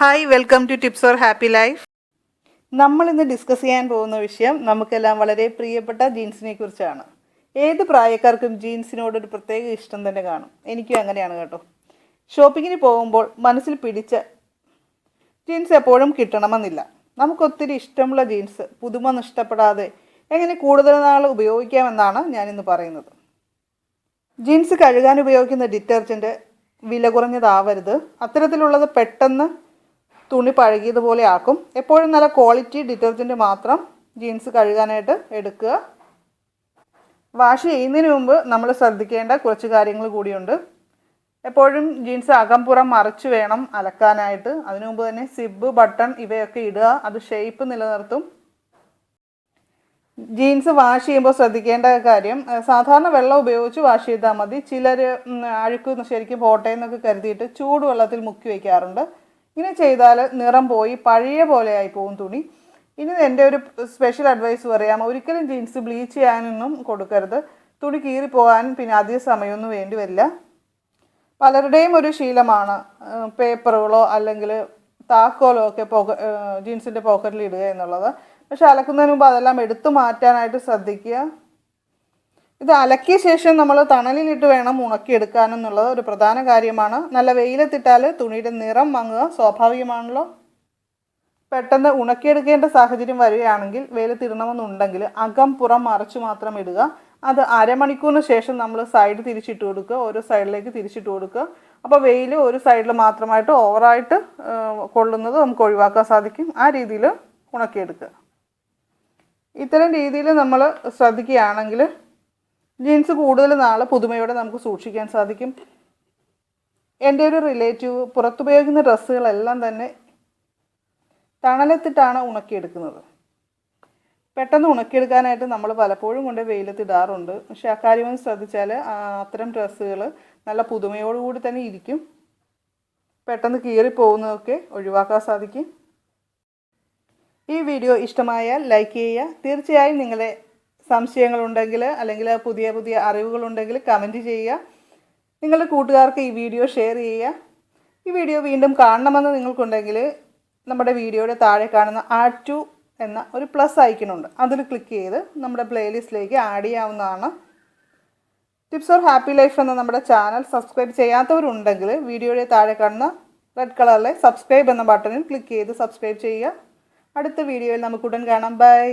Hi welcome to tips for happy life നമ്മൾ ഇന്ന് discuss ചെയ്യാൻ പോകുന്ന വിഷയം നമുക്കെല്ലാം വളരെ പ്രിയപ്പെട്ട ജീൻസിനെ കുറിച്ചാണ്. ഏത് പ്രായക്കാർക്കും ജീൻസിനോട് ഒരു പ്രത്യേക ഇഷ്ടം തന്നെ കാണും. എനിക്കും അങ്ങനെയാണ് കേട്ടോ. ഷോപ്പിങ്ങിന് പോകുമ്പോൾ മനസ്സിൽ പിടിച്ച ജീൻസ് എപ്പോഴും കിട്ടണമെന്നില്ല. നമുക്കൊത്തിരി ഇഷ്ടമുള്ള ജീൻസ് പുതുമ നഷ്ടപ്പെടാതെ എങ്ങനെ കൂടുതൽ നാൾ ഉപയോഗിക്കാമെന്നാണ് ഞാനിന്ന് പറയുന്നത്. ജീൻസ് കഴുകാൻ ഉപയോഗിക്കുന്ന ഡിറ്റർജന്റ് വില കുറഞ്ഞതാവരുത്. അത്തരത്തിലുള്ളത് പെട്ടെന്ന് തുണി പഴകിയതുപോലെ ആക്കും. എപ്പോഴും നല്ല ക്വാളിറ്റി ഡിറ്റർജന്റ് മാത്രം ജീൻസ് കഴുകാനായിട്ട് എടുക്കുക. വാഷ് ചെയ്യുന്നതിന് മുമ്പ് നമ്മൾ ശ്രദ്ധിക്കേണ്ട കുറച്ച് കാര്യങ്ങൾ കൂടിയുണ്ട്. എപ്പോഴും ജീൻസ് അകംപുറം മറിച്ച് വേണം അലക്കാനായിട്ട്. അതിനു മുമ്പ് തന്നെ സിബ് ബട്ടൺ ഇവയൊക്കെ ഇടുക. അത് ഷേപ്പ് നിലനിർത്തും. ജീൻസ് വാഷ് ചെയ്യുമ്പോൾ ശ്രദ്ധിക്കേണ്ട കാര്യം സാധാരണ വെള്ളം ഉപയോഗിച്ച് വാഷ് ചെയ്താൽ മതി. ചിലർ അഴുക്ക് ശരിക്കും പോട്ടെ എന്നൊക്കെ കരുതിയിട്ട് ചൂടുവെള്ളത്തിൽ മുക്കി വയ്ക്കാറുണ്ട് ഇങ്ങനെ ചെയ്താൽ നിറം പോയി പഴയ ആയി പോകും തുണി. ഇനി എന്റെ ഒരു സ്പെഷ്യൽ അഡ്വൈസ് പറയാം. ഒരിക്കലും ജീൻസ് ബ്ലീച്ച് ചെയ്യാനൊന്നും കൊടുക്കരുത്. തുണി കീറിപ്പോകാൻ പിന്നെ അധിക സമയമൊന്നും വേണ്ടി വരില്ല പലരുടെയും ഒരു ശീലമാണ് പേപ്പറുകളോ അല്ലെങ്കിൽ താക്കോലോ ഒക്കെ പോക്ക ജീൻസിന്റെ പോക്കറ്റിൽ ഇടുക എന്നുള്ളത്. പക്ഷെ അലക്കുന്നതിന് മുമ്പ് അതെല്ലാം എടുത്തു മാറ്റാനായിട്ട് ശ്രദ്ധിക്കുക. ഇത് അലക്കിയ ശേഷം നമ്മൾ തണലിലിട്ട് വേണം ഉണക്കിയെടുക്കാൻ എന്നുള്ളത് ഒരു പ്രധാന കാര്യമാണ്. നല്ല വെയിലത്തിട്ടാൽ തുണിയുടെ നിറം മങ്ങുക സ്വാഭാവികമാണല്ലോ. പെട്ടെന്ന് ഉണക്കിയെടുക്കേണ്ട സാഹചര്യം വരികയാണെങ്കിൽ വെയിലത്തിടണമെന്നുണ്ടെങ്കിൽ അകം പുറം മറച്ചു മാത്രം ഇടുക. അത് അരമണിക്കൂറിന് ശേഷം നമ്മൾ സൈഡ് തിരിച്ചിട്ട് കൊടുക്കുക ഓരോ സൈഡിലേക്ക് തിരിച്ചിട്ട് കൊടുക്കുക. അപ്പോൾ വെയിൽ ഒരു സൈഡിൽ മാത്രമായിട്ട് ഓവറായിട്ട് കൊള്ളുന്നത് നമുക്ക് ഒഴിവാക്കാൻ സാധിക്കും. ആ രീതിയിൽ ഉണക്കിയെടുക്കുക. ഇത്തരം രീതിയിൽ നമ്മൾ ശ്രദ്ധിക്കുകയാണെങ്കിൽ ജീൻസ് കൂടുതൽ നാളെ പുതുമയോടെ നമുക്ക് സൂക്ഷിക്കാൻ സാധിക്കും. എന്റെ ഒരു റിലേറ്റീവ് പുറത്തുപയോഗിക്കുന്ന ഡ്രസ്സുകളെല്ലാം തന്നെ തണലത്തിട്ടാണ് ഉണക്കിയെടുക്കുന്നത്. പെട്ടെന്ന് ഉണക്കിയെടുക്കാനായിട്ട് നമ്മൾ പലപ്പോഴും കൊണ്ട് വെയിലത്തിടാറുണ്ട്. പക്ഷേ അക്കാര്യം ശ്രദ്ധിച്ചാൽ അത്തരം ഡ്രസ്സുകൾ നല്ല പുതുമയോടുകൂടി തന്നെ ഇരിക്കും. പെട്ടെന്ന് കീറിപ്പോകുന്നതൊക്കെ ഒഴിവാക്കാൻ സാധിക്കും. ഈ വീഡിയോ ഇഷ്ടമായാൽ ലൈക്ക് ചെയ്യുക. തീർച്ചയായും നിങ്ങളുടെ സംശയങ്ങളുണ്ടെങ്കിൽ അല്ലെങ്കിൽ പുതിയ പുതിയ അറിവുകളുണ്ടെങ്കിൽ കമന്റ് ചെയ്യുക. നിങ്ങളുടെ കൂട്ടുകാർക്ക് ഈ വീഡിയോ ഷെയർ ചെയ്യുക. ഈ വീഡിയോ വീണ്ടും കാണണമെന്ന് നിങ്ങൾക്കുണ്ടെങ്കിൽ നമ്മുടെ വീഡിയോയുടെ താഴെ കാണുന്ന ആഡ് ടു എന്ന ഒരു പ്ലസ് ഐക്കണുണ്ട് അതിൽ ക്ലിക്ക് ചെയ്ത് നമ്മുടെ പ്ലേലിസ്റ്റിലേക്ക് ആഡ് ചെയ്യാവുന്നതാണ്. ടിപ്സ് ഓർ ഹാപ്പി ലൈഫ് എന്ന നമ്മുടെ ചാനൽ സബ്സ്ക്രൈബ് ചെയ്യാത്തവരുണ്ടെങ്കിൽ വീഡിയോയുടെ താഴെ കാണുന്ന റെഡ് കളറിലെ സബ്സ്ക്രൈബ് എന്ന ബട്ടണിൽ ക്ലിക്ക് ചെയ്ത് സബ്സ്ക്രൈബ് ചെയ്യുക. അടുത്ത വീഡിയോയിൽ നമുക്ക് ഉടൻ കാണാം. ബൈ